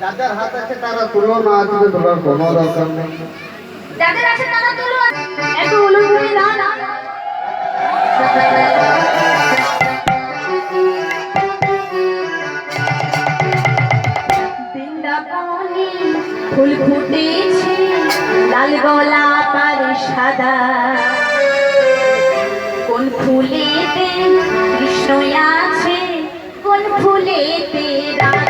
যাদের হাত আছে তারা তুলো না আসবে তোলার কোনো দরকার নেই। যাদের আছে তারা তুলুন একটু ধরে দাও না। ফুল ফুটেছে, লাল গোলাপ আর সাদা। কোন ফুলেতে কৃষ্ণ আছে, কোন ফুলেতে রাধা